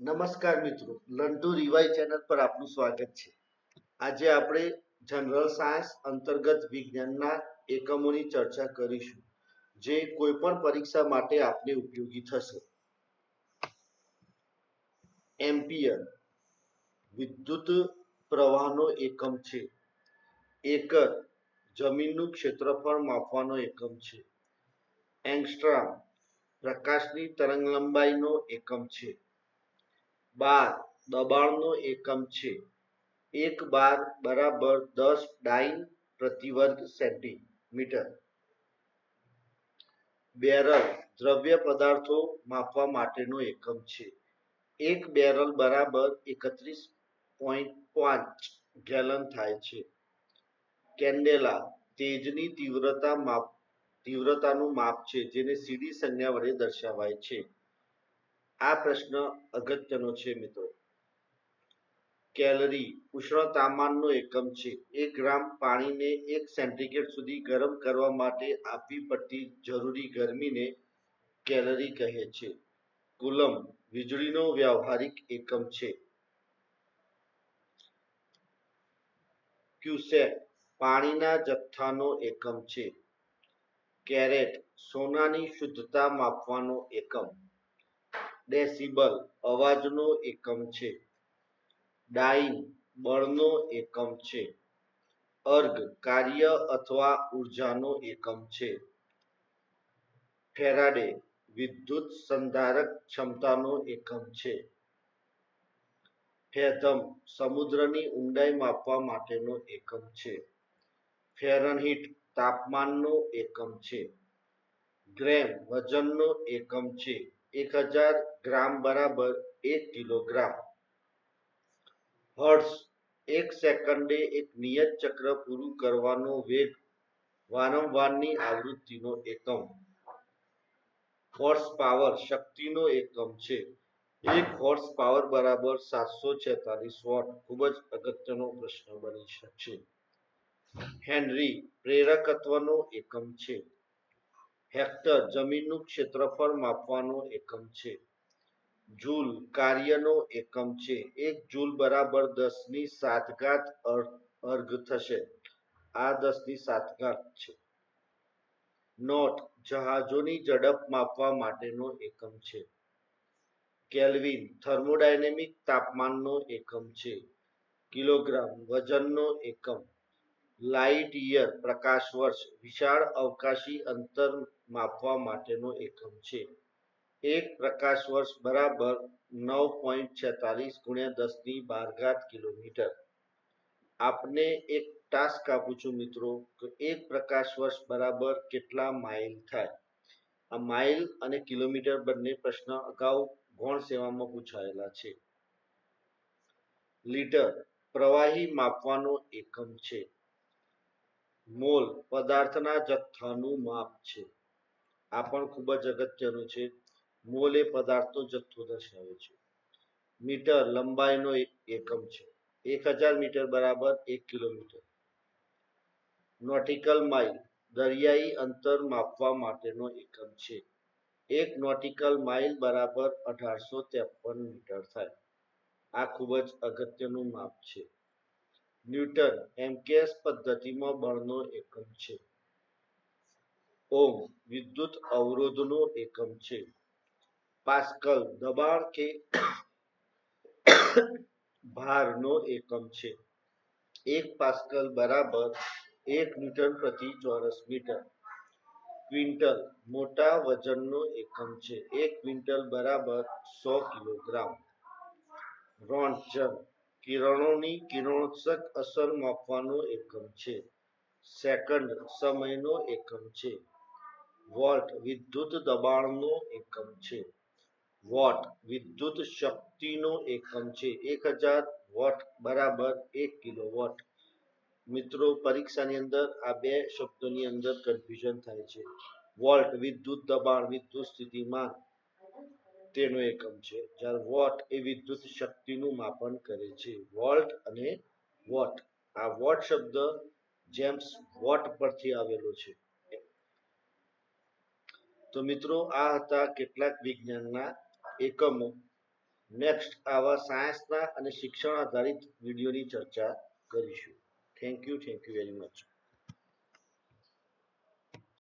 નમસ્કાર મિત્રો લંટુ રિવાઈ ચેનલ પર આપનું સ્વાગત છે. આજે આપણે જનરલ સાયન્સ અંતર્ગત વિજ્ઞાનના એકમોની ચર્ચા કરીશું, જે કોઈ પણ પરીક્ષા માટે આપને ઉપયોગી થશે. એમ્પિયર, વિદ્યુત પ્રવાહનો એકમ છે. એકર, જમીનનું ક્ષેત્રફળ માપવાનો એકમ છે. એંગસ્ટ્રામ, પ્રકાશની તરંગલંબાઈનો એકમ છે. બાર દબાણનો એકમ છે. એક બાર બરાબર દસ ડાઇન પ્રતિ વર્ગ સેન્ટીમીટર. બેરલ દ્રવ્ય પદાર્થો માપવા માટેનો એકમ છે. એક બેરલ બરાબર એકત્રીસ પોઈન્ટ પાંચ ગેલન થાય છે. કેન્ડેલા તેજની તીવ્રતા માપ, તીવ્રતાનું માપ છે, જેને સીડી સંજ્ઞા વડે દર્શાવાય છે. આ પ્રશ્ન અગત્યનો છે મિત્રો. કેલરી ઉષ્ણ તાપમાનનો એકમ છે. એક ગ્રામ પાણીને એક સેન્ટીગ્રેડ સુધી ગરમ કરવા માટે આપવી પડતી જરૂરી ગરમીને કેલરી કહે છે. કુલમ વીજળીનો વ્યવહારિક એકમ છે. ક્યુસેક પાણીના જથ્થાનો એકમ છે. કેરેટ સોનાની શુદ્ધતા માપવાનો એકમ. ડેસિબલ અવાજનો એકમ છે. ડાઇન બળનો એકમ છે. અર્ગ કાર્ય અથવા ઉર્જાનો એકમ છે. ફેરાડે વિદ્યુત સંધારક ક્ષમતાનો એકમ છે. ફેધમ સમુદ્રની ઊંડાઈ માપવા માટેનો એકમ છે. ફેરનહીટ તાપમાનનો એકમ છે. ગ્રેમ વજનનો એકમ છે. એક હજાર ગ્રામ બરાબર એક કિલોગ્રામ. હર્ટ્ઝ એક સેકન્ડે એક નિયત ચક્ર પૂરું કરવાનો વેગ વારંવારની આવૃત્તિનો એકમ. હોર્સ પાવર શક્તિનો એકમ છે. એક હોર્સ પાવર બરાબર સાતસો છેતાલીસ વોટ. ખૂબ જ અગત્યનો પ્રશ્ન બની શકે હેનરી, પ્રેરકત્વનો એકમ છે. હેક્ટર જમીનનું ક્ષેત્રફળ માપવાનો એકમ છે. જૂલ કાર્યનો એકમ છે. એક જૂલ બરાબર દસની સાત ઘાત અર્ઘ થશે. આ દસની સાત ઘાત છે. નોટ જહાજોની ઝડપ માપવા માટેનો એકમ છે. કેલ્વિન થર્મોડાયનેમિક તાપમાનનો એકમ છે. કિલોગ્રામ વજનનો એકમ. લાઇટ યર પ્રકાશ વર્ષ વિશાળ અવકાશી અંતર માપવા માટેનો એકમ છે. એક પ્રકાશ વર્ષ બરાબર નવ પોઈન્ટ છેતાલીસ ગુણ્યા દસની બાર ઘાત કિલોમીટર. આપને એક ટાસ્ક આપું છું મિત્રો, કે એક પ્રકાશ વર્ષ બરાબર કેટલા માઇલ થાય? આ માઇલ અને કિલોમીટર બંને પ્રશ્ન અગાઉ ગૌણ સેવામાં પૂછાયેલા છે. લીટર પ્રવાહી માપવાનો એકમ છે. મોલ પદાર્થના જથ્થાનું માપ છે. આ પણ ખૂબ જ અગત્યનું છે. મોલ એ પદાર્થનો જથ્થો દર્શાવે છે. મીટર લંબાઈનો એક એકમ છે. એક હજાર મીટર બરાબર એક કિલોમીટર. નોટિકલ માઇલ દરિયાઈ અંતર માપવા માટેનો એકમ છે. એક નોટિકલ માઇલ બરાબર અઢારસો ત્રેપન મીટર થાય. આ ખૂબ જ અગત્યનું માપ છે. ન્યૂટન એમકેએસ પદ્ધતિમાં બળનો એકમ છે. ઓમ વિદ્યુત અવરોધનો એકમ છે. પાસ્કલ દબાણ કે ભારનો એકમ છે. એક પાસ્કલ બરાબર એક ન્યૂટન પ્રતિ ચોરસ મીટર. ક્વિન્ટલ મોટા વજનનો એકમ છે. એક ક્વિન્ટલ બરાબર સો કિલોગ્રામ. રોન્ટજન કિરણોની કિરણોત્સર્ગ અસર માપવાનો એકમ છે. સેકન્ડ સમયનો એકમ છે. વોલ્ટ વિદ્યુત દબાણનો એકમ છે. વોટ વિદ્યુત શક્તિનો એકમ છે. એક હજાર વોટ બરાબર એક કિલો વોટ મિત્રો, પરીક્ષાની અંદર આ બે શબ્દોની અંદર કન્ફ્યુઝન થાય છે. વોલ્ટ વિદ્યુત દબાણ વિદ્યુત સ્થિતિમાન તેનો એકમ છે. જ્યારે વોટ એ વિદ્યુત શક્તિનું માપન કરે છે. વોલ્ટ અને વોટ. આ વોટ શબ્દ જેમ્સ વોટ પરથી આવેલો છે. તો મિત્રો, આ હતા કેટલાક વિજ્ઞાનના એકમો. નેક્સ્ટ આવા સાયન્સના અને શિક્ષણ આધારિત વિડીયોની ચર્ચા કરીશું. Thank you thank you very much